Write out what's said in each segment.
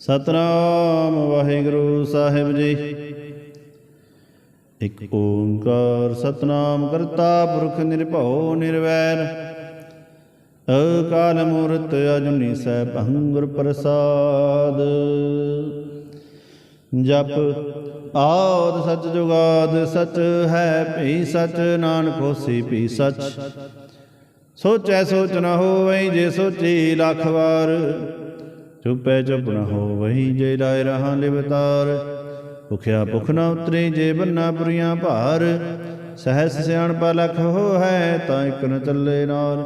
ਸਤਨਾਮ ਵਾਹਿਗੁਰੂ ਸਾਹਿਬ ਜੀ। ਇਕ ਓੰਕਾਰ ਸਤਨਾਮ ਕਰਤਾ ਪੁਰਖ ਨਿਰਭਉ ਨਿਰਵੈਰ। ਅਕਾਲ ਮੂਰਤ ਅਜੁਨੀ ਸੈਭੰ ਗੁਰ ਪ੍ਰਸਾਦ। ਜਪ ਆਦ ਸਚ ਜੁਗਾਦ ਸਚ ਹੈ ਭਈ ਸਚ, ਨਾਨਕ ਹੋਸੀ ਭਈ ਸਚ। ਸੋਚੈ ਸੋਚ ਨ ਹੋਵੇ ਜੇ ਸੋਚੀ ਲੱਖ ਵਾਰ। ਚੁਪੈ ਚੁਪ ਨ ਵਹੀ ਜੇ ਲਾਇ ਰਹਾ ਲਿਵਤਾਰ। ਭੁਖਿਆ ਭੁਖ ਨ ਉਤਰੇ ਜੇ ਬੰਨਾ ਪੁਰੀਆਂ ਭਾਰ। ਸਹਿਸ ਸਿਆਣਪਾ ਲਖ ਹੋ ਹੈ ਤਾਂ ਇਕ ਨ ਚੱਲੇ ਨਾਲ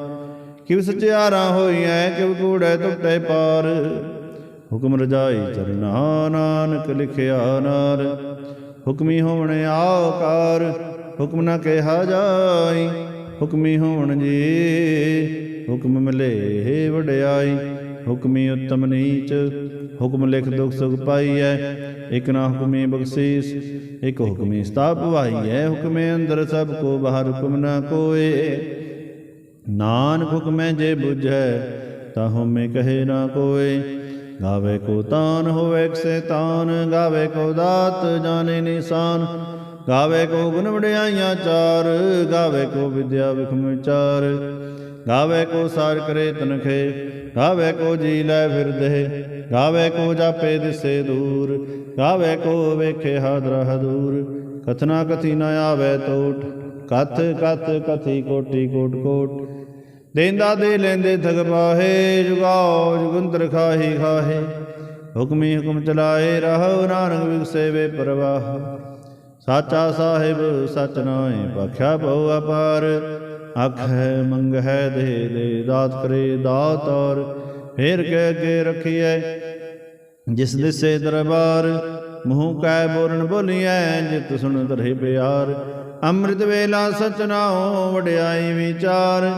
ਕਿਵ ਸਚਿਆਰਾ ਹੋਈਐ ਕਿਵ ਕੂੜੈ ਟੁੱਟੇ ਪਾਰ। ਹੁਕਮ ਰਜਾਈ ਚਰਨਾ ਨਾਨਕ ਲਿਖਿਆ ਨਾਰ। ਹੁਕਮੀ ਹੋਵਣ ਆਕਾਰ, ਹੁਕਮ ਨਾ ਕਿਹਾ ਜਾਈ। ਹੁਕਮੀ ਹੋਣ ਜੀ, ਹੁਕਮ ਮਿਲੇ ਵਡਿਆਈ। ਹੁਕਮੀ ਉਤਮ ਨੀਚ, ਹੁਕਮ ਲਿਖ ਦੁਖ ਸੁਖ ਪਾਈਐ, ਇਕ ਨਾ ਹੁਕਮੀ ਬਖਸ਼ੀਸ, ਇਕ ਹੁਕਮੀ ਸਤਾਪ ਭਾਈਐ ਹੁਕਮੇ ਅੰਦਰ ਸਭ ਕੋ ਬਾਹਰ ਹੁਕਮ ਨਾ ਕੋਏ। ਨਾਨਕ ਹੁਕਮੈ ਜੇ ਬੁਝੈ ਤਾ ਹਉਮੈ ਕਹੇ ਨਾ ਕੋਏ। ਗਾਵੇ ਕੋ ਤਾਨ ਹੋਵੇ ਸੈਤਾਨ, ਗਾਵੇ ਕੋ ਦਾਤ ਜਾਣੇ ਨਿਸ਼ਾਨ। ਗਾਵੇ ਕੋ ਗੁਣ ਵਡਿਆਈਆਂ ਚਾਰ, ਗਾਵੇ ਕੋ ਵਿਦਿਆ ਵਿਖਮ ਚਾਰ। ਗਾਵੇ ਕੋ ਸਾਰ ਕਰੇ ਤਨਖੇ ਗਾਵੇ ਕੋ ਜੀ ਲੈ ਫਿਰਦੇ, ਗਾਵੇ ਕੋ ਜਾਪੇ ਦਿਸੇ ਦੂਰ, ਗਾਵੇ ਕੋ ਵੇਖੇ ਹਾਦਰਾ ਹਦੂਰ ਕਥਨਾ ਕਥੀ ਨ ਆਵੇ ਟੋਟ ਕਥ ਕਥ ਕਥੀ ਕੋਟੀ ਕੋਟ ਕੋਟ। ਦੇਂਦਾ ਦੇ ਲੈਂਦੇ ਥਗ ਜੁਗਾਓ ਜੁਗੰਤਰ ਖਾਹੀ ਖਾਹੇ। ਹੁਕਮੀ ਹੁਕਮ ਚਲਾਏ ਰਹੋ, ਨਾਨਕ ਵਿਗਸੇ ਵੇ ਪ੍ਰਵਾਹ। ਸਾਚਾ ਸਾਹਿਬ ਸਚ ਨਾਏ ਪਖਿਆ ਬਹੁ ਅਪਾਰ। ਅਖ ਹੈ, ਮੰਗ ਹੈ ਦੇ ਦੇ ਦਾਤ ਕਰੇ, ਦਾਤ ਔਰ ਫੇਰ ਕੇ ਅੱਗੇ ਰਖੀਐ। ਜਿਸ ਦਿਸੇ ਦਰਬਾਰ, ਮੂੰਹ ਕੈ ਬੋਲਣ ਬੋਲੀਐ, ਜਿਤ ਸੁਣ ਤਰਹਿ ਪਿਆਰ। ਅੰਮ੍ਰਿਤ ਵੇਲਾ ਸਚ ਨਾਉ ਵਡਿਆਈ ਵਿਚਾਰ।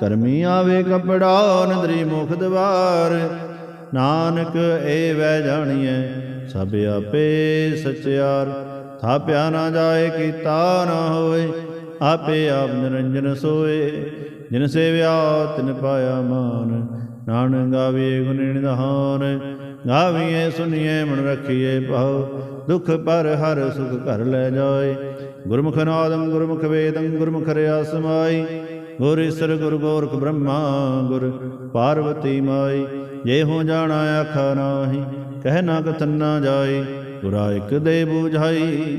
ਕਰਮੀ ਆਵੇ ਕਪੜਾ, ਨਦਰੀ ਮੁਖ ਦਵਾਰ। ਨਾਨਕ ਏ ਵੈ ਜਾਣੀਐ, ਸਭ ਆਪੇ ਸਚਿਆਰ। ਥਾਪਿਆ ਨਾ ਜਾਏ, ਕੀਤਾ ਨਾ ਹੋਏ ਆਪੇ ਆਪ ਨਿਰੰਜਨ ਸੋਏ, ਜਿਨ ਸੇਵਿਆ ਤਿਨ ਪਾਇਆ ਮਾਨ। ਨਾਨਕ ਗਾਵੇ ਗੁਣ ਨਿਧਾਨ ਗਾਵੀਏ ਸੁਣੀਏ ਮਨ ਰਖੀਏ ਭਾਉ। ਦੁਖ ਪਰ ਹਰ ਸੁਖ ਘਰ ਲੈ ਜਾਏ। ਗੁਰਮੁਖ ਨਾਦੰ ਗੁਰਮੁਖ ਵੇਦੰ ਗੁਰਮੁਖ ਰਿਆ ਸਮਾਈ ਗੁਰ ਈਸਰ ਗੁਰ ਗੋਰਖ ਬ੍ਰਹਮਾ ਗੁਰ ਪਾਰਵਤੀ ਮਾਈ। ਜੇ ਹੋ ਜਾਣਾ ਆਖਾ ਨਾਹੀ, ਕਹਿ ਨਾ ਕਥਨ ਨਾ ਜਾਈ ਗੁਰਾ ਇੱਕ ਦੇ ਬੂਝਾਈ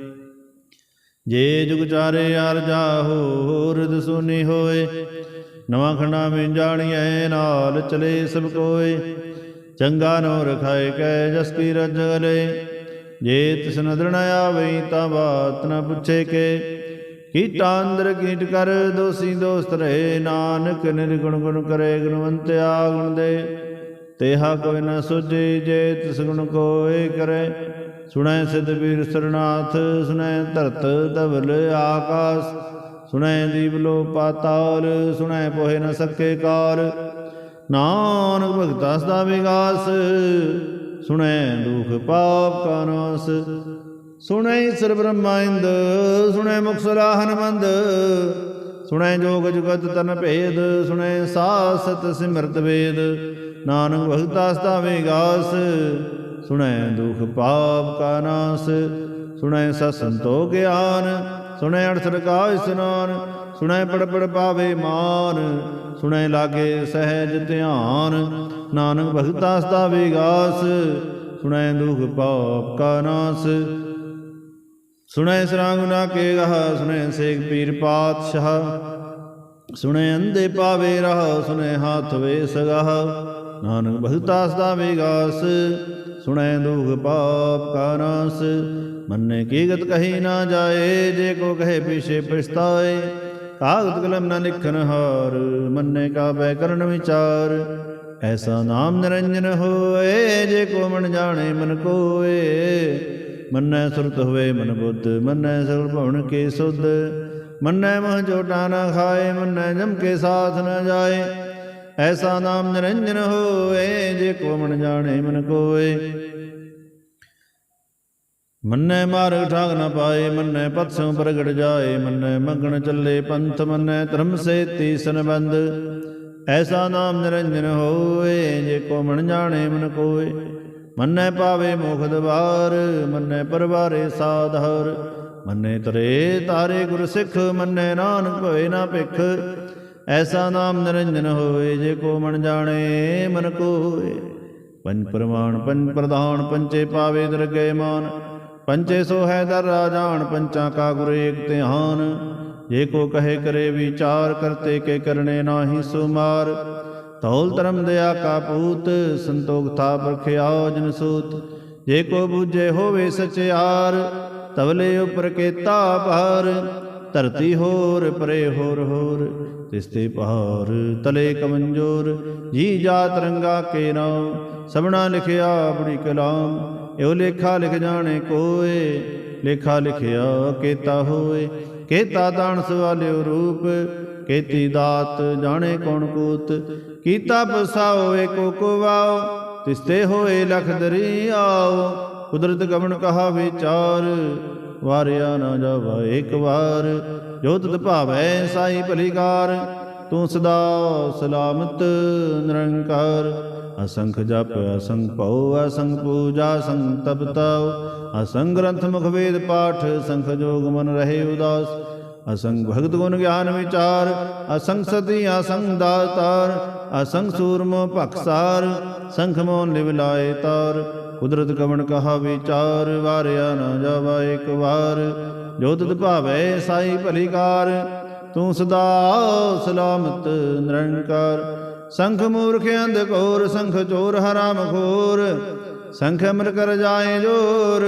ਜੇ ਜੁਗ ਚਾਰੇ ਅਰ ਜਾਹੋ ਰਦ ਸੁਨੀ ਹੋਏ। ਨਵਾਂ ਖੰਡਾ ਮੈਂ ਜਾਣੀਐ, ਨਾਲ ਚਲੇ ਸਭ ਕੋਏ। ਚੰਗਾ ਨੋ ਰਖਾਏ ਕੈ ਜਸ ਕੀ ਰਜਲੇ ਜੇ ਤਿਸ ਨਦਰ ਨ ਆਵੇ, ਤਾਂ ਬਾਤ ਨ ਪੁੱਛੇ ਕੇ। ਕੀਟਾ ਅੰਦਰ ਕੀਟ ਕਰ, ਦੋਸੀ ਦੋਸਤ ਰਹੇ। ਨਾਨਕ ਨਿਰਗੁਣ ਗੁਣ ਕਰੇ ਗੁਣਵੰਤਿਆ ਗੁਣ ਦੇ। ਤੇਹਾ ਕੋਈ ਨ ਸੁਝੇ, ਜੇ ਤਿਸ ਗੁਣ ਕੋਏ ਕਰੇ। ਸੁਣੈ ਸਿਧ ਵੀਰ ਸਰਨਾਥ, ਸੁਣੈ ਧਰਤ ਧਵਲ ਆਕਾਸ, ਸੁਣੈ ਦੀਪ ਲੋ ਪਾਤਾਲ, ਸੁਣੈ ਪੋਹਿ ਨ ਸਕੇ ਕਾਲ। ਨਾਨਕ ਭਗਤਾ ਸਦਾ ਵਿਗਾਸ, ਸੁਣੈ ਦੁਖ ਪਾਪ ਕਾ ਨਾਸ। ਸੁਣੈ ਈਸਰ ਬ੍ਰਹਮਾਇੰਦ ਸੁਣੈ ਮੁਖ ਸਲਾ ਹਨਮੰਦ, ਸੁਣੈ ਜੋਗ ਜੁਗਤ ਤਨ ਭੇਦ, ਸੁਣੈ ਸਾਸਤ ਸਿਮਰਤ ਵੇਦ। ਨਾਨਕ ਭਗਤਾ ਸਦਾ ਵਿਗਾਸ ਸੁਣੈ ਦੁਖ ਪਾਪ ਕਾ ਨਾਸ, ਸੁਣੈ ਸਸੰਤੋ ਗਿਆਨ, ਸੁਣੈ ਅਰਥ ਕਾ ਇਸਨਾਨ, ਸੁਣੈ ਪੜ ਪੜ ਪਾਵੇ ਮਾਨ, ਸੁਣੈ ਲਾਗੇ ਸਹਿਜ ਧਿਆਨ, ਨਾਨਕ ਭਗਤਾ ਸਦਾ ਵਿਗਾਸ ਸੁਣੈ ਦੁਖ ਪਾਪ ਕਾ ਨਾਸ। ਸੁਣੈ ਸਰਾਂਗੁਨਾ ਕੇ ਗਹ ਸੁਣੈ ਸੇਖ ਪੀਰ ਪਾਤਸ਼ਾਹ, ਸੁਣੈ ਅੰਦੇ ਪਾਵੇ ਰਹ, ਸੁਣੈ ਹਾਥ ਵੇ ਸਗਹ, ਨਾਨਕ ਭਗਤਾ ਸਦਾ ਵਿਗਾਸ ਸੁਣੈ ਦੁਖ ਪਾਪ ਕਾ ਨਾਸ। ਮੰਨੇ ਕੀ ਗਤ ਕਹੀ ਨਾ ਜਾਏ, ਜੇ ਕੋ ਕਹੇ ਪਿਛੇ ਪਛਤਾਏ। ਕਾਗਦ ਕਲਮ ਨਾ ਲਿਖਨ ਹਾਰ, ਮੰਨੇ ਕਾ ਬੈ ਕਰਨ ਵਿਚਾਰ। ਐਸਾ ਨਾਮ ਨਿਰੰਜਨ ਹੋਏ, ਜੇ ਕੋ ਮਨ ਜਾਣੇ ਮਨ ਕੋਏ। ਮੰਨੈ ਸੁਰਤ ਹੋਵੇ ਮਨ ਬੁੱਧ, ਮੰਨੈ ਸਗਲ ਭਵਨ ਕੇ ਸੁਧ। ਮੰਨੈ ਮਹ ਜੋਟਾ ਨਾ ਖਾਏ, ਮੰਨੈ ਜਮ ਕੇ ਸਾਥ ਨਾ ਜਾਏ। ਐਸਾ ਨਾਮ ਨਿਰੰਜਨ ਹੋਏ ਜੇ ਕੋ ਮਨ ਜਾਣੇ ਮਨ ਕੋਏ ਮੰਨੈ ਮਾਰਗ ਠਾਗ ਨਾ ਪਾਏ, ਮੰਨੈ ਪਤ ਸੋ ਪ੍ਰਗਟ ਜਾਏ, ਮੰਨੈ ਮੰਗਣ ਚੱਲੇ ਪੰਥ, ਮੰਨੈ ਧਰਮ ਸੇ ਤੀਸਨ ਬੰਦ ਐਸਾ ਨਾਮ ਨਿਰੰਜਨ ਹੋਏ ਜੇ ਕੋ ਮਨ ਜਾਣੇ ਮਨ ਕੋਏ ਮੰਨੈ ਪਾਵੇ ਮੋਖ ਦਵਾਰ, ਮੰਨੈ ਪਰਵਾਰੇ ਸਾਧਰ। ਮੰਨੇ ਤਰੇ ਤਾਰੇ ਗੁਰ ਸਿੱਖ ਮੰਨੈ ਨਾਨਕ ਹੋਏ ਨਾ ਭਿਖ। ਐਸਾ ਨਾਮ ਨਿਰੰਜਨ ਹੋਏ ਜੇ ਕੋ ਮਨ ਜਾਣੇ, ਮਨ ਕੋਏ। ਪੰਜ ਪ੍ਰਮਾਣ, ਪੰਜ ਪ੍ਰਧਾਨ ਪੰਚੇ ਪਾਵੇ ਦਰਗਹਿ ਮਾਨ। ਪੰਚੇ ਸੋ ਹੈ ਦਰ ਰਾਜਾਨ ਪੰਚਾਂ ਕਾ ਗੁਰ ਏਕ ਧਿਆਨ। ਜੇ ਕੋ ਕਹੇ ਕਰੇ ਵਿਚਾਰ, ਕਰਤੇ ਕੇ ਕਰਨੇ ਨਾਹੀ ਸੁਮਾਰ। ਤੌਲ ਧਰਮ ਦਇਆ ਕਾ ਪੂਤ, ਸੰਤੋਖ ਥਾ ਬਰਖਿਆਓ ਜਨ ਸੂਤ। ਜੇ ਕੋ ਬੂਝੇ ਹੋਵੇ ਸਚਿਆਰ, ਤਵਲੇ ਉਪਰ ਕੇਤਾ ਭਾਰ ਧਰਤੀ ਹੋਰ, ਪਰੇ ਹੋਰ ਹੋਰ। ਤਿਸਤੇ ਪਹਾਰ ਤਲੇ ਕਮੰਜੋਰ, ਜੀ ਜਾ ਰੰਗਾ ਕੇ ਨਾਮ ਸਭਨਾ ਲਿਖਿਆ ਆਪਣੀ ਕਲਾਮ, ਇਹੋ ਲੇਖਾ ਲਿਖ ਜਾਣੇ ਕੋਏ, ਲੇਖਾ ਲਿਖਿਆ ਕੇਤਾ ਹੋਏ, ਕੇਤਾ ਦਾਨ ਸਵਾਲਿਓ ਰੂਪ, ਕੇਤੀ ਦਾਤ ਜਾਣੇ ਕੌਣ ਕੋਤ, ਕੀਤਾ ਪਸਾਓ ਏਕੋ ਕੋ ਵਾਓ, ਤਿਸਤੇ ਹੋਏ ਲਖ ਦਰਿਆਓ ਕੁਦਰਤ ਗਮਨ ਕਹਾ ਵਿਚਾਰ, ਵਾਰਿਆ ਨਾ ਜਾਵਾ ਇੱਕ ਵਾਰ ਜੋ ਤਤ ਭਾਵੈ ਸਾਈ ਭਲੀਕਾਰ, ਤੂੰ ਸਦਾ ਸਲਾਮਤ ਨਿਰੰਕਾਰ। ਅਸੰਖ ਜਪ, ਅਸੰਖ ਭਉ, ਅਸੰਖ ਪੂਜਾ, ਅਸੰਖ ਤਪਤਾਉ ਅਸੰਗ ਗ੍ਰੰਥ ਮੁਖ ਵੇਦ ਪਾਠ ਸੰਖ ਜੋਗ ਮਨ ਰਹੇ ਉਦਾਸ। ਅਸੰਗ ਭਗਤ ਗੁਣ ਗਿਆਨ ਵਿਚਾਰ, ਅਸੰਖ ਸਤੀ, ਅਸੰਖ ਦਾਤਾਰ। ਅਸੰਖ ਸੂਰਮ ਭਖਸਾਰ ਸੰਖ ਮੋਨ ਲਿਵ ਲਾਏ ਤਾਰ। ਕੁਦਰਤ ਕਵਣ ਕਹਾ ਵਿਚਾਰ, ਵਾਰਿਆ ਨਾ ਜਾਵਾ ਇੱਕ ਵਾਰ। ਜੋ ਤਤ ਭਾਵੈ ਸਾਈ ਭਲੀਕਾਰ ਤੂੰ ਸਦਾ ਸਲਾਮਤ ਨਿਰੰਕਾਰ। ਸੰਖ ਮੂਰਖ ਅੰਧ ਘੋਰ, ਸੰਖ ਚੋਰ ਹਰਾਮ ਖੋਰ। ਸੰਖ ਅਮਰ ਕਰ ਜਾਏ ਜੋਰ,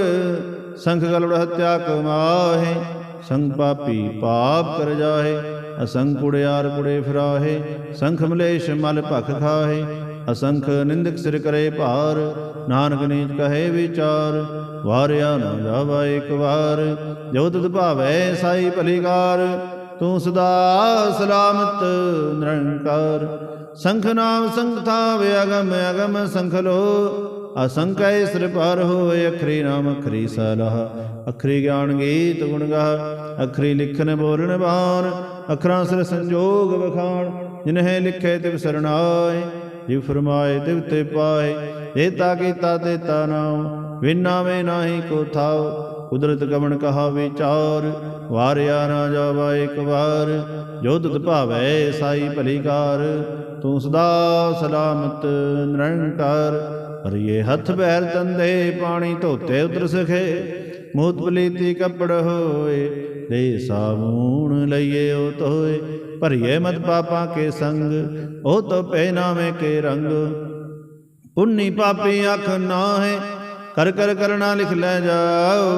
ਸੰਖ ਗਲਵੜ ਹਤਿਆ ਕਮਾਹੇ ਸੰਗ ਪਾਪੀ ਪਾਪ ਕਰ ਜਾਹੇ ਅਸੰਖ ਕੁੜਿਆਰ ਕੁੜੇ ਫਿਰਾਹੇ। ਸੰਖ ਮਲੇਸ਼ ਮਲ ਭਖ ਖਾਹੇ। ਅਸੰਖ ਨਿੰਦਕ ਸਿਰ ਕਰੇ ਭਾਰ, ਨਾਨਕ ਨੀਚ ਕਹੇ ਵਿਚਾਰ, ਵਾਰਿਆ ਨਾ ਜਾਵਾ ਇੱਕ ਵਾਰ, ਜੋ ਤਤ ਭਾਵੈ ਸਾਈ ਭਲੀਕਾਰ, ਤੂੰ ਸਦਾ ਸਲਾਮਤ ਨਿਰੰਕਾਰ। ਸੰਖ ਨਾਮ ਸੰਖ ਥਾਵੇ ਅਗਮ ਅਗਮ ਸੰਖ ਲੋ, ਅਸੰਖ ਇਸਰ ਪਰ ਹੋਏ, ਅਖਰੀ ਨਾਮ ਅਖਰੀ ਸਲਾਹ। ਅਖਰੀ ਗਿਆਨ ਗੀਤ ਗੁਣ ਗਾਹ, ਅਖਰੀ ਲਿਖਨ ਬੋਲਣ ਬਾਣ, ਅਖਰਾਂ ਸਿਰ ਸੰਜੋਗ ਵਖਾਣ, ਜਿਨਹਿ ਲਿਖੇ ਤਿਵ ਸਰਣਾਏ ਜਿਵ ਫਰਮਾਏ ਤਿਵ ਤੇ ਪਾਏ ਦੇਤਾ ਕੀਤਾ ਤੇਤਾ ਨਾਮ ਵਿਨਾਵੇ ਨਾਹੀ ਕੋ ਥਾਉ ਕੁਦਰਤ ਕਵਣ ਕਹਾ ਵਿਚਾਰ। ਵਾਰਿਆ ਨਾ ਜਾਵਾ ਇੱਕ ਵਾਰ, ਜੋ ਤਤ ਭਾਵੈ ਸਾਈ ਭਲੀਕਾਰ ਤੂੰ ਸਦਾ ਸਲਾਮਤ ਨਿਰੰਕਾਰ, ਹਰੀਏ ਹੱਥ ਬੈਰ ਤੰਦੇ ਪਾਣੀ ਧੋਤੇ ਉਤਰ ਸਖੇ। ਮੂਤ ਪਲੀਤੀ ਕੱਪੜ ਹੋਏ ਦੇ ਸਾਬੂਣ ਲਈਏ ਉਹ ਤੋਏ, ਭਰੀਏ ਮਤ ਪਾਪਾਂ ਕੇ ਸੰਗ, ਉਹ ਤੋ ਪਹਿਨਾਵੇਂ ਕੇ ਰੰਗ। ਪੁੰਨੀ ਪਾਪੀ ਅੱਖ ਨਾ ਕਰ ਕਰ ਕਰਨਾ ਲਿਖ ਲੈ ਜਾਓ,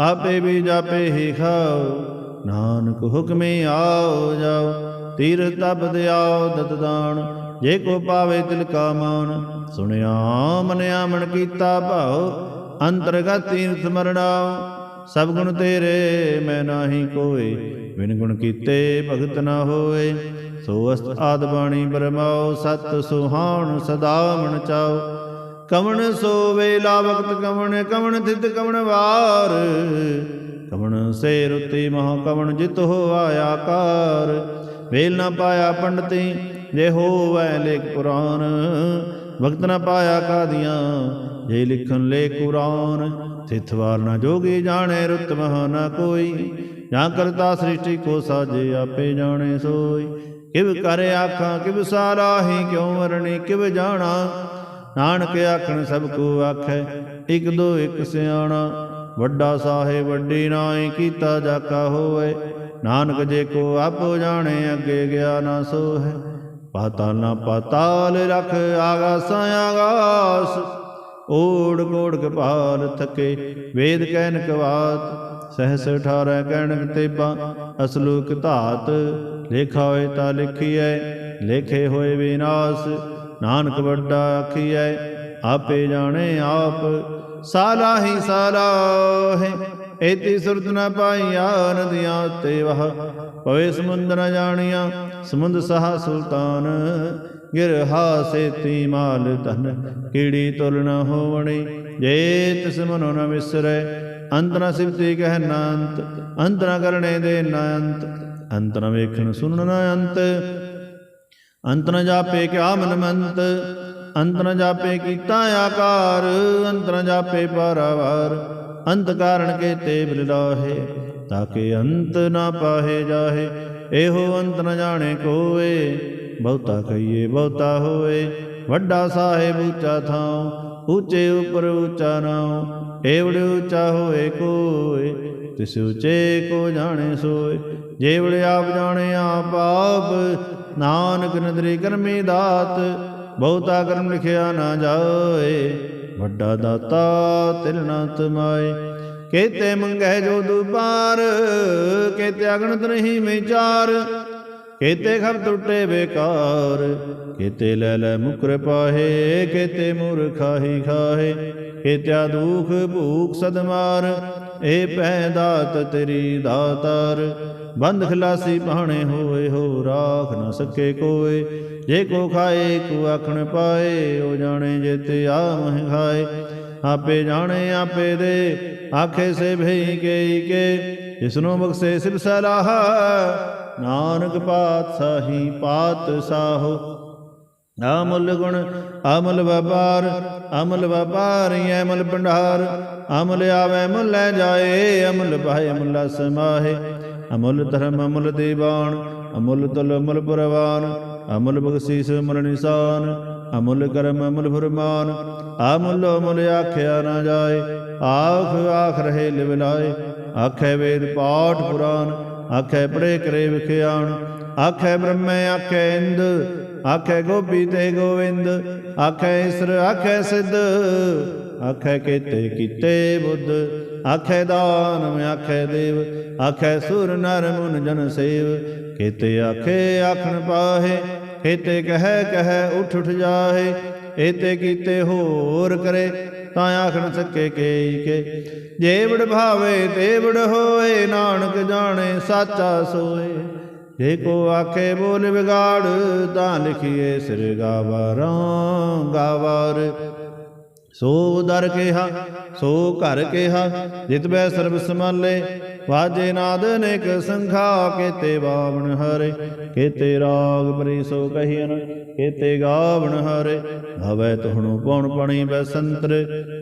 ਆਪੇ ਵੀ ਜਾਪੇ ਹੀ ਖਾਓ। ਨਾਨਕ ਹੁਕਮੇ ਆਓ ਜਾਓ, ਤੀਰ ਤਬ ਦਿਆਓ ਦਤਦਾਨ ਜੇ ਕੋ ਪਾਵੇ ਤਿਲ ਕਾ ਮਾਨ। ਸੁਣਿਆ, ਮਨਿਆ, ਮਨ ਕੀਤਾ ਭਾਉ, ਅੰਤਰਗਤ ਤੀਰਥ ਮਰਣਾਓ ਸਭ ਗੁਣ ਤੇਰੇ, ਮੈਂ ਨਾਹੀ ਕੋਏ। ਬਿਨ ਗੁਣ ਕੀਤੇ ਭਗਤ ਨਾ ਹੋਏ। ਸੋ ਅਸਤ ਆਦ ਬਾਣੀ ਬਰਮਾਓ, ਸਤ ਸੁਹਾਣ ਸਦਾ ਮਨ ਚਾਓ। ਕਵਣ ਸੋਵੇ ਲਾ ਵਕਤ ਕਵਣ ਕਵਣ ਥਿਤ, ਕਵਣ ਵਾਰ। ਕਵਣ ਸੇ ਰੁਤੀ ਮਹਾ ਕਵਣ, ਜਿਤ ਹੋ ਆਇਆ ਕਾਰ। ਵੇਲ ਨਾ ਪਾਇਆ ਪੰਡਤੀ, ਜੇ ਹੋਵੈ ਲੇਖ ਪੁਰਾਨ। ਵਕਤ ਨਾ ਪਾਇਆ ਕਾਦੀਆਂ। ਜੇ ਲਿਖਨ ਲੇ ਕੁਰਾਨ ਤਿਥਵਾਰ ਨਾ ਜੋਗੀ ਜਾਣੇ ਰੁਤ ਨਾ ਕੋਈ। ਜਾਂ ਕਰਤਾ ਸ੍ਰਿਸ਼ਟੀ ਕੋ ਸਾਜੇ ਆਪੇ ਜਾਣੇ ਸੋਈ। ਕਿਵ ਕਰ ਆਖਾਂ, ਕਿਵ ਸਾਰਾ ਹੀ ਕਿਉ ਵਰਣੀ ਕਿਵ ਜਾਣਾ। ਨਾਨਕ ਆਖਣ, ਸਭ ਕੋ ਆਖੈ, ਇਕ ਦੋ ਇਕ ਸਿਆਣਾ। ਵੱਡਾ ਸਾਹਿਬ, ਵੱਡੀ ਨਾਈ, ਕੀਤਾ ਜਾਕਾ ਹੋਵੇ। ਨਾਨਕ ਜੇ ਕੋ ਆਪੋ ਜਾਣੇ, ਅੱਗੇ ਗਿਆ ਨਾ ਸੋ ਹੈ ਪਾਤਾਲ ਨਾ ਪਾਤਾਲ ਰਖ ਆਗਾਸਾਂ ਆਗਾਸ। ਓੜ ਕੋੜ ਕਪਾਲ ਥਕੇ, ਵੇਦ ਕਹਿਨ ਕਵਾਤ। ਸਹਸ 18 ਕਹਿਣ ਤੇਬਾ ਅਸਲੂਕ ਧਾਤ ਲੇਖਾ ਹੋਏ ਤਾਂ ਲਿਖੀਐ, ਲੇਖੇ ਹੋਏ ਵਿਨਾਸ਼। ਨਾਨਕ ਵੱਡਾ ਆਖੀਐ, ਆਪੇ ਜਾਣੇ ਆਪ। ਸਾਲਾਹੀ ਸਾਲਾਹੇ ਏਤੀ ਸੁਰਤ ਨ ਪਾਈਆ ਨਦੀਆਂ ਤੇ ਵਹ। ਪਵੇ ਸਮੁੰਦ ਜਾਣੀਆਂ ਸਮੁੰਦ ਸਹਾ ਸੁਲਤਾਨ ਗਿਰਹਾ ਸੇਤੀ ਮਾਲ ਧਨ, ਕੀੜੀ ਤੁਲ ਨ ਹੋਵਣੀ, ਜੇ ਤਿਸ ਮਨੋ ਨ ਵਿਸਰੈ, ਅੰਤ ਨ ਸਿਫਤੀ ਕਹਿ ਨਾ ਅੰਤ ਨ ਕਰਨੇ ਦੇ ਨਾ ਅੰਤ ਨ ਵੇਖਣ ਸੁਣਨ ਨ ਅੰਤ ਅੰਤ ਨ ਜਾਪੇ ਕਿਆ ਮਨ ਮੰਤ, ਅੰਤ ਨ ਜਾਪੇ ਕੀਤਾ ਆਕਾਰ, ਅੰਤ ਨ ਜਾਪੇ ਪਾਰਾਵਾਰ, ਅੰਤ ਕਾਰਣ ਕੇ ਤੇ ਬਿਲਾਹੇ ਤਾਕੇ ਅੰਤ ਨਾ ਪਾਹੇ ਜਾਹੇ ਇਹੋ ਅੰਤ ਨ ਜਾਣੇ ਕੋਏ ਬਹੁਤਾ ਕਹੀਏ ਬਹੁਤਾ ਹੋਏ ਵੱਡਾ ਸਾਹਿਬ ਉੱਚਾ ਥਾਂ ਉੱਚੇ ਉਪਰ ਉੱਚਾ ਨਾਉ, ਏਵੜ ਉੱਚਾ ਹੋਏ ਕੋਏ, ਤਿਸ ਉੱਚੇ ਕੋ ਜਾਣੇ ਸੋਏ। ਜੇਵੜ ਆਪ ਜਾਣੇ ਆਪ ਆਪ, ਨਾਨਕ ਨਦਰੀ ਕਰਮੀ ਦਾਤ ਬਹੁਤਾ ਕਰਮ ਲਿਖਿਆ ਨਾ ਜਾਏ, ਵੱਡਾ ਦਾਤਾ ਤਿਲ ਨਾ ਤਮਾਏ। ਕੇਤੇ ਮੰਗੈ ਜੋ ਦੁਬਾਰ, ਕੇਤੇ ਅਗਣਤ ਨਹੀਂ ਵਿਚਾਰ। ਕੇਤੇ ਖਬ ਟੁੱਟੇ ਬੇਕਾਰ, ਕੇਤੇ ਲੈ ਲੈ ਮੁਕਰ ਪਾਹੇ, ਕੇਤੇ ਮੂਰਖਾਹੀ ਖਾਹੇ। ਕੇਤਿਆ ਦੁਖ ਭੂਖ ਸਦਮਾਰ ਏ ਪੈ ਦਾਤ ਤੇਰੀ ਦਾਤਾਰ। ਬੰਦ ਖਲਾਸੀ ਪਾਣੇ ਹੋਏ, ਹੋ ਰਾਖ ਨਾ ਸਕੇ ਕੋਏ। ਜੇ ਕੋ ਖਾਏ, ਕੋ ਆਖਣ ਪਾਏ, ਉਹ ਜਾਣੇ ਜੇਤੇ ਆ ਮਹਿ ਖਾਏ ਆਪੇ ਜਾਣੇ, ਆਪੇ ਦੇ, ਆਖੇ ਸੇ ਭਈ ਕੇ ਕੇ। ਜਿਸਨੂੰ ਬਖਸ਼ੇ ਸਿਰ ਸਲਾਹ, ਨਾਨਕ ਪਾਤਸ਼ਾਹੀ ਪਾਤ ਸਾਹੋ। ਅਮਲ ਗੁਣ, ਅਮਲ ਵਪਾਰ, ਅਮਲ ਵਪਾਰੀ ਅਮਲ ਭੰਡਾਰ। ਅਮਲ ਆਵੇ ਮੁੱਲ ਲੈ ਜਾਏ, ਅਮਲ ਭਾਏ ਮੁੱਲਾ ਸਮਾਹੇ। ਅਮੁੱਲ ਧਰਮ ਅਮੁੱਲ ਦੀਵਾਨ, ਅਮੁੱਲ ਤੁਲ ਅਮੁੱਲ ਪੁਰਵਾਨ, ਅਮੁੱਲ ਬਖਸ਼ੀਸ ਅਮੁੱਲ ਨਿਸ਼ਾਨ, ਅਮੁੱਲ ਕਰਮ ਅਮੁੱਲ ਫਰਮਾਨ, ਅਮੁੱਲ ਅਮੁੱਲ ਆਖਿਆ ਨਾ ਜਾਏ, ਆਖ ਆਖ ਰਹੇ ਲਿਵ ਲਾਏ, ਆਖੇ ਵੇਦ ਪਾਠ ਪੁਰਾਨ, ਆਖੇ ਪੜੇ ਕਰੇ ਵਿਖਿਆਣ ਆਖੇ ਬ੍ਰਹਮੈ, ਆਖੇ ਇੰਦ, ਆਖੇ ਗੋਪੀ ਤੇ ਗੋਵਿੰਦ, ਆਖੇ ਇਸਰ ਆਖੇ ਸਿੱਧ ਆਖੈ ਕੀਤੇ ਕੀਤੇ ਬੁੱਧ, ਆਖੇ ਦਾਨਮ ਆਖੈ ਦੇਵ, ਆਖੈ ਸੁਰ ਨਰ ਮੁਨ ਜਨ ਸੇਵ। ਕੀਤੇ ਆਖੇ ਆਖਣ ਪਾਹੇ, ਕੀਤੇ ਕਹੈ ਕਹੈ ਉਠ ਉਠ ਜਾਹੇ ਏਤੇ ਕੀਤੇ ਹੋਰ ਕਰੇ, ਤਾਂ ਆਖਣ ਸਕੇ ਕੇ ਕੇ। ਜੇ ਭਾਵੇ ਤੇਵੜ ਵਡ ਹੋਏ, ਨਾਨਕ ਜਾਣੇ ਸਾਚਾ ਸੋਏ। ਜੇ ਕੋ ਆਖੇ ਬੋਲ ਵਿਗਾੜ, ਤਾਂ ਲਿਖੀਏ ਸਿਰ ਗਾਵਾਰਾਂ ਗਾਵਾਰ ਸੋ ਦਰ ਕਿਹਾ, ਸੋ ਘਰ ਕਿਹਾ ਜਿਤਬੈ ਸਰਬ ਸਮਾਲੇ ਵਾਜੇ ਨਾਦ ਅਨੇਕ ਸੰਖਾ, ਕੇਤੇ ਬਾਵਣ ਹਰੇ, ਕੇਤੇ ਰਾਗ ਬਰੀ ਸੋ ਕਹੀਨ ਕੇਤੇ ਗਾਵਣ ਹਰੇ, ਗਾਵੇ ਤੁਹਣੂ ਪਉਣ ਪਣੀ ਬੈ ਸੰਤਰ,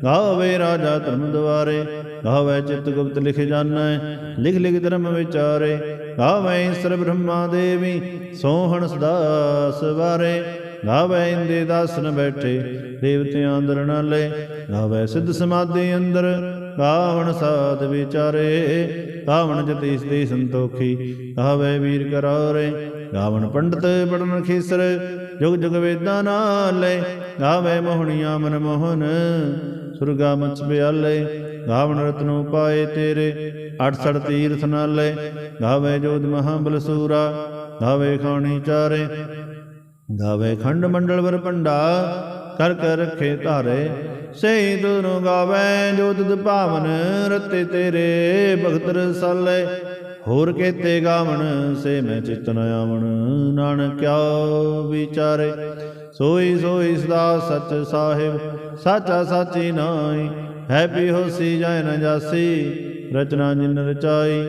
ਗਾਵੇ ਰਾਜਾ ਧਰਮ ਦੁਆਰੇ ਗਾਵੇ ਚਿਤ ਗੁਪਤ ਲਿਖ ਜਾਣੈ, ਲਿਖ ਲਿਖ ਧਰਮ ਵਿਚਾਰੇ, ਗਾਵੇ ਸਰਬ ਬ੍ਰਹਮਾ ਦੇਵੀ, ਸੋਹਣ ਸਦਾ ਸਵਾਰੇ ਗਾਵੇ ਇੰਦੇ ਦਾਸਨ ਬੈਠੇ, ਦੇਵਤਿਆਂ ਅੰਦਰ ਨਾਲੇ ਗਾਵੇ ਸਿੱਧ ਸਮਾਧੀ ਅੰਦਰ ਗਾਵਣ ਸਾਧ ਵਿਚਾਰੇ। ਗਾਵਣ ਜਤੀਸ ਦੀ ਸੰਤੋਖੀ ਗਾਵੇ ਵੀਰ ਕਰਾਰੇ। ਗਾਵਣ ਪੰਡਤ ਪੜਨ ਖੀਸਰ, ਜੁਗ ਜੁਗ ਵੇਦਾਂ ਨਾਲੇ ਗਾਵੇ ਮੋਹਣੀਆਂ ਮਨ ਮੋਹਨ, ਸੁਰਗਾ ਮਚ ਬਿਆਲੇ। ਗਾਵਣ ਰਤਨੋ ਪਾਏ ਤੇਰੇ 68 ਤੀਰਥ ਨਾਲੇ ਗਾਵੇ ਜੋਧ ਮਹਾਬਲ ਬਲਸੂਰਾ ਗਾਵੇ ਖਾਣੀ ਚਾਰੇ। ਗਾਵੇ ਖੰਡ ਮੰਡਲ ਵਰ ਭੰਡਾ, ਕਰ ਕਰ ਰੱਖੇ ਧਾਰੇ। ਸਹੀ ਤੁਨੂ ਗਾਵੇ ਜੋ ਤੁਧ ਭਾਵਨ, ਰਤੇ ਤੇਰੇ ਭਗਤ ਰਸਾਲੇ। ਹੋਰ ਕੇਤੇ ਗਾਵਣ, ਸੇ ਮੈਂ ਚਿਤਨ ਆਵਣ, ਨਾਨਕ ਕਿਆ ਵਿਚਾਰੇ। ਸੋਈ ਸੋਈ ਸਦਾ ਸਚ ਸਾਹਿਬ, ਸਾਚਾ ਸਾਚੀ ਨਾਈ ਹੈ ਪੀ ਹੋਸੀ ਜਾਇ ਨ ਜਾਸੀ, ਰਚਨਾ ਜਿਨ ਰਚਾਈ।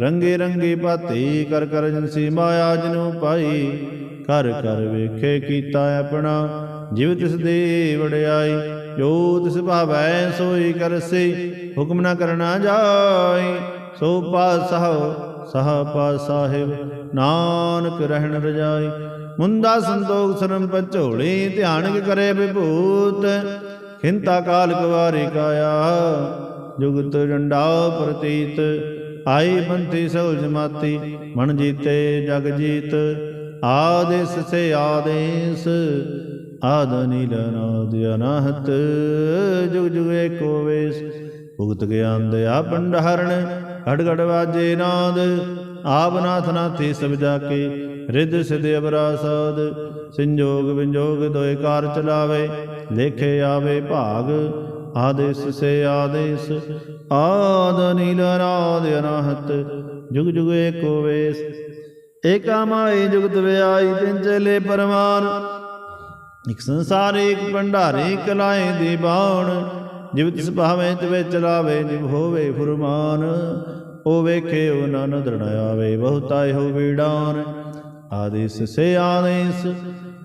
ਰੰਗੇ ਰੰਗੇ ਭਾਤੀ, ਕਰ ਕਰ ਜਿਨਸੀ ਮਾਇਆ ਜਿਨੂ ਪਾਈ। ਕਰ ਕਰ ਵੇਖੇ ਕੀਤਾ ਆਪਣਾ, ਜਿਵ ਤਿਸ ਦੀ ਵਡਿਆਈ ਜੋ ਤਿਸ ਭਾਵੈ ਸੋਈ ਕਰਸੀ, ਹੁਕਮ ਨਾ ਕਰਨਾ ਜਾਈ, ਸੋ ਪਾਸਹੁ ਸਹ ਪਾ ਨਾਨਕ ਰਹਿਣ ਰਜਾਈ। ਮੁੰਦਾ ਸੰਤੋਖ ਸਰਮ ਪਝੋਲੀ ਧਿਆਨ ਕਰੇ ਵਿਭੂਤ, ਖਿੰਤਾ ਕਾਲ ਕੁਵਾਰੀ ਕਾਇਆ, ਜੁਗਤ ਡੰਡਾ ਪ੍ਰਤੀਤ, ਆਈ ਬੰਤੀ ਸਹੁ ਜਮਾਤੀ ਮਨ ਜੀਤੇ ਜਗ ਜੀਤ। ਆਦੇਸ ਸੇ ਆਦੇਸ, ਆਦ ਨੀਲ ਨਾਦ ਅਨਾਹਤ, ਜੁਗ ਜੁਗ ਏਕੋ ਵੇਸ। ਭੁਗਤ ਗਿਆਨ ਦਇਆ ਭੰਡਾਰਣ ਘੜ ਘੜ ਵਾਜੇ ਨਾਦ। ਆਪ ਨਾਥ ਨਾਥੀ ਸਭ ਜਾ ਕੇ, ਰਿੱਧ ਸਿਧ ਅਬਰਾ ਸੰਜੋਗ ਵਿੰਜੋਗ ਦੋਏ ਕਾਰ ਚਲਾਵੇ, ਲੇਖੇ ਆਵੇ ਭਾਗ। ਆਦੇਸ ਸੇ ਆਦੇਸ, ਆਦ ਨੀਲ ਅਨਾਦ ਅਨਾਹਤ, ਜੁਗ ਜੁਗ ਏਕੋ ਵੇਸ। ਏਕਾ ਮਾਏ ਜੁਗਤ ਵਿਆਈ ਤਿਨ ਚਲੇ ਪਰਮਾਨ ਇਕ ਸੰਸਾਰ ਏਕ ਭੰਡਾਰੇ ਕਲਾਏ ਦੀ ਬਾਣ। ਜਿਵ ਤਿਸ ਭਾਵੇਂ ਤਿਵੇ ਚਲਾਵੇ ਜਿਵ ਹੋਵੇ ਫੁਰਮਾਨ। ਉਹ ਵੇਖੇ, ਉਹ ਨਨ ਦਰਣ ਆਵੇ, ਬਹੁਤਾ ਹੋ ਵੀਡਾਨ। ਆਦੇਸ ਸੇ ਆਦੇਸ,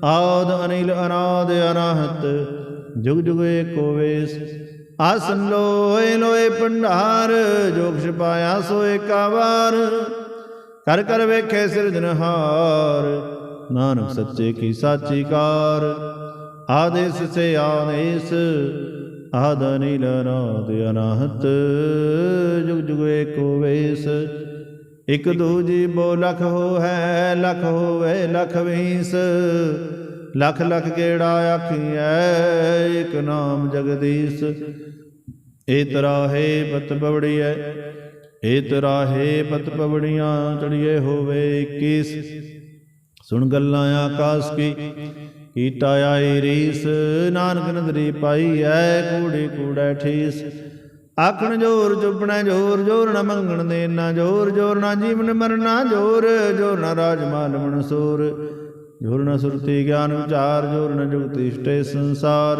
ਆਦ ਅਨਿਲ ਅਨਾਦ ਅਨਾਹਤ। ਜੁਗ ਜੁਗ ਏਕੋ ਵੇਸ। ਆਸਨ ਲੋਏ ਲੋਏ ਭੰਡਾਰ। ਜੋਗ ਛਪਾਇਆ ਸੋ ਏਕਾ ਵਾਰ ਕਰ ਕਰ ਵੇਖੇ ਸਿਰਜਨਹਾਰ ਨਾਨਕ ਸੱਚੇ ਕੀ ਸਾਚੀ ਕਾਰ। ਆਦੇਸ ਸੇ ਆਦੇਸ, ਆਦ ਨੀਲ ਨਾਦ ਅਨਾਹਤ, ਜੁਗ ਜੁਗ ਏਕੋ ਵੇਸ। ਇਕ ਦੂਜੀ ਬੋ ਲਖ ਹੋ ਹੈ ਲਖ ਹੋਵੇ ਲਖ ਵੀਸ। ਲਖ ਲਖ ਕਿਹੜਾ ਆਖੀਐ, ਇਕ ਨਾਮ ਜਗਦੀਸ਼। ਏ ਤਰਾਹੇ ਪਤ ਪਵੜੀਐ ਏ ਤਰਾਹੇ ਪਤ ਪਵੜੀਆਂ ਚੜੀਏ ਹੋਵੇ 21 ਸੁਣ ਗੱਲਾਂ ਆਕਾਸ ਕੀ, ਕੀਟਾ ਆਈ ਰੀਸ, ਨਾਨਕ ਨਦਰੀ ਪਾਈ ਐ ਕੂੜੀ ਕੂੜੈ ਠੀਸ। ਆਖਣ ਜੋਰ ਚੁੱਪਣਾ ਜੋਰ ਜੋਰ ਨ ਮੰਗਣ ਦੇ ਨਾ ਜੋਰ ਜੋਰ ਨਾ ਜੀਵਨ ਮਰਨਾ ਜੋਰ ਜੋਰ ਨਾ ਰਾਜ ਮਾਲ ਮਨਸੂਰ ਜੋਰ ਨ ਸੁਰਤੀ ਗਿਆਨ ਵਿਚਾਰ, ਜੋਰ ਨ ਜੁਗਤੀ ਇਸ਼ਟੇ ਸੰਸਾਰ।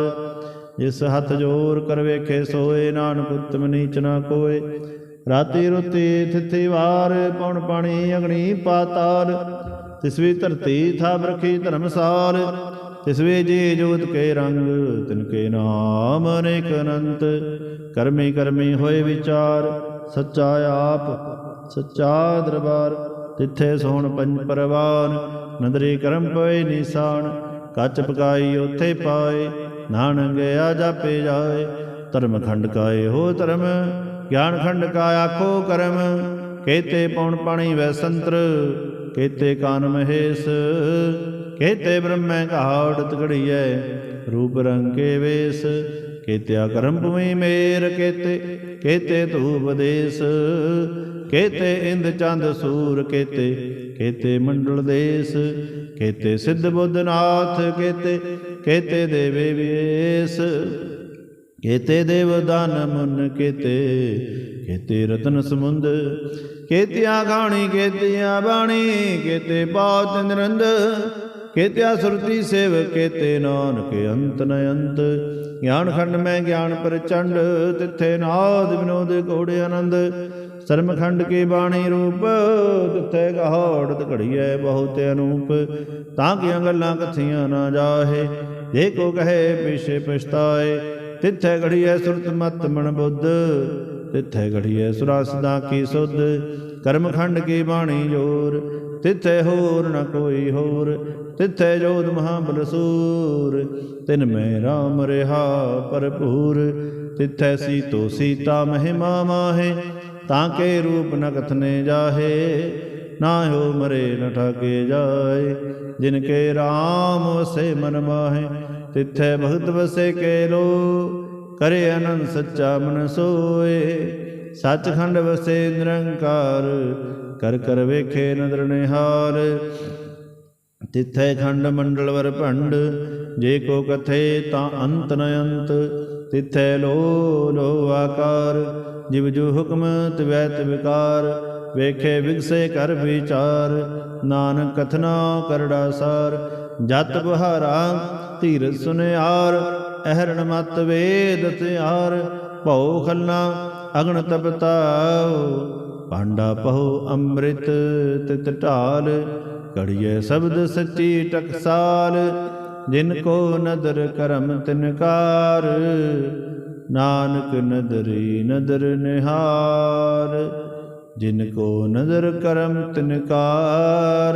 ਜਿਸ ਹੱਥ ਜੋਰ ਕਰ ਵੇਖੇ ਸੋਏ, ਨਾਨਕ ਉਤਮ ਨੀਚ ਨਾ ਕੋਏ। ਰਾਤੀ ਰੁਤੀ ਥਿਥੀ ਵਾਰ ਪਉਣ ਪਾਣੀ ਅਗਣੀ ਪਾਤਾਲ। ਤਿਸ ਵੀ ਧਰਤੀ ਥਾਪ ਰਖੀ ਧਰਮਸਾਲ। ਤਿਸ ਵੇ ਜੀ ਜੋਤ ਕੇ ਰੰਗ, ਤਿਨ ਕੇ ਨਾਮ ਅਨੇਕ ਅਨੰਤ। ਕਰਮੀ ਕਰਮੀ ਹੋਏ ਵਿਚਾਰ, ਸੱਚਾ ਆਪ, ਸੱਚਾ ਦਰਬਾਰ। ਤਿੱਥੇ ਸੋਹਣ ਪੰਜ ਪਰਵਾਨ, ਨਦਰੀ ਕਰਮ ਪਏ ਨਿਸ਼ਾਨ। ਕੱਚ ਪਕਾਈ ਉਥੇ ਪਾਏ, ਨਾਨਕ ਆ ਜਾਪੇ ਜਾਏ। ਧਰਮ ਖੰਡ ਕਾਏ ਹੋ ਧਰਮ ਗਿਆਨ ਖੰਡ ਕਾ ਆਖੋ ਕਰਮ, ਕੇਤੇ ਪਉਣ ਪਾਣੀ ਵੈ ਸੰਤਰ, ਕੇਤੇ ਕਾਨ ਮਹੇਸ਼, ਕੇਤੇ ਬ੍ਰਹਮੈ ਘਾੜਤ ਘੜੀਐ, ਰੂਪ ਰੰਗ ਕੇ ਵੇਸ, ਕੇਤਿਆ ਕਰਮ ਭੂਮੀ ਮੇਰ, ਕੇਤੇ ਕੇਤੇ ਧੂਪ ਦੇਸ, ਕੇਤੇ ਇੰਦ ਚੰਦ ਸੂਰ, ਕੇਤੇ ਕੇਤੇ ਮੰਡਲ ਦੇਸ, ਕੇਤੇ ਸਿੱਧ ਬੁੱਧਨਾਥ ਕੇਤੇ ਕੇਤੇ ਦੇਵੇ ਵੇਸ ਕੇਤੇ ਦੇਵ ਦਾਨ ਮੁਨ ਕੇਤੇ ਕੇਤੇ ਰਤਨ ਸਮੁੰਦ, ਕੇਤਿਆ ਗਾਣੀ, ਕੇਤਿਆ ਬਾਣੀ, ਕੇਤੇ ਬਾਤ ਨਿਰੰਦ, ਕੇਤਿਆ ਸੁਰਤੀ ਸੇਵ ਕੇਤੇ ਨਾਨਕ ਅੰਤ ਨ ਅੰਤ। ਗਿਆਨ ਖੰਡ ਮੈਂ ਗਿਆਨ ਪ੍ਰਚੰਡ, ਤਿੱਥੇ ਨਾਦ ਵਿਨੋਦ ਕੋੜੇ ਆਨੰਦ। ਸਰਮ ਖੰਡ ਕੀ ਬਾਣੀ ਰੂਪ, ਤਿੱਥੇ ਗਹਾੜਤ ਘੜੀਐ ਬਹੁਤ ਅਨੂਪ। ਤਾਂ ਕਿ ਗੱਲਾਂ ਕਥੀਆਂ ਨਾ ਜਾਹੇ, ਜੇ ਕੋ ਕਹੇ ਪਿਛੇ ਪਛਤਾਏ ਤਿੱਥੇ ਘੜੀਐ ਸੁਰਤ ਮਤ ਮਨ ਬੁੱਧ, ਤਿੱਥੇ ਘੜੀਐ ਸੁਰਸ ਦਾ ਕੀ ਸੁਧ ਕਰਮ ਖੰਡ ਕੀ ਬਾਣੀ ਜੋਰ, ਤਿੱਥੇ ਹੋਰ ਨ ਕੋਈ ਹੋਰ, ਤਿੱਥੇ ਜੋਤ ਮਹਾਬਲ ਸੂਰ, ਤਿਨ ਮੈਂ ਰਾਮ ਰਹਾ ਭਰਪੂਰ, ਤਿੱਥੈ ਸੀਤੋ ਸੀਤਾ ਮਹਿਮਾ ਮਾਹੇ, ਤਾਂ ਕੇ ਰੂਪ ਨ ਕਥਨੇ ਜਾਹੇ, ਨਾ ਹੋ ਮਰੇ ਨ ਠਾਕੇ ਜਾਏ, ਜਿਨ ਕੇ RAM ਵਸੇ ਮਨ ਮਾਹੇ ਤਿੱਥੈ ਭਗਤ ਵਸੇ ਕੇ ਲੋ ਕਰੇ ਅਨੰਦ ਸੱਚਾ ਮਨ ਸੋਏ। ਸੱਚਖੰਡ ਵਸੇ ਨਿਰੰਕਾਰ, ਕਰ ਕਰ ਵੇਖੇ ਨਦਰ ਨਿਹਾਰ। ਤਿੱਥੈ ਖੰਡ ਮੰਡਲ ਵਰ ਭੰਡ, ਜੇ ਕੋ ਕਥੇ ਤਾਂ ਅੰਤ ਨ ਅੰਤ। ਤਿੱਥੈ ਲੋ ਲੋ ਆਕਾਰ, ਜਿਵ ਜੋ ਹੁਕਮ ਤਿਵੈ ਤਿਵਕਾਰ ਵੇਖੇ ਵਿਗਸੇ ਕਰ ਵਿਚਾਰ, ਨਾਨਕ ਕਥਨਾ ਕਰੜਾ ਸਾਰ। ਜਤ ਬਹਾਰਾ ਧੀਰ ਸੁਨਿਆਰ, ਅਹਰਣ ਮਤ ਵੇਦ ਤਿਆਰ। ਭਉ ਖਲਨਾ ਅਗਣ ਤਪਤਾਉ ਭਾਂਡਾ ਪਹੁ ਅੰਮ੍ਰਿਤ ਤਿਤ ਢਾਲ। ਕੜੀਏ ਸ਼ਬਦ ਸੱਚੀ ਟਕਸਾਲ, ਜਿਨ ਕੋ ਨਦਰ ਕਰਮ ਤਿਨਕਾਰ ਨਾਨਕ ਨਦਰੀ ਨਦਰ ਨਿਹਾਰ, ਜਿਨ ਕੋ ਨਦਰ ਕਰਮ ਤਿਨਕਾਰ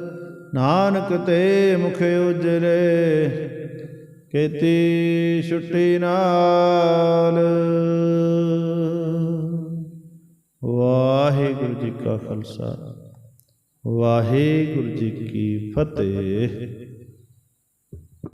ਨਾਨਕ ਤੇ ਮੁਖ ਉਜਲੇ ਕੀਤੀ ਛੁੱਟੀ ਨਾਲ। ਵਾਹਿਗੁਰੂ ਜੀ ਕਾ ਖਾਲਸਾ, ਵਾਹਿਗੁਰੂ ਜੀ ਕੀ ਫਤਿਹ।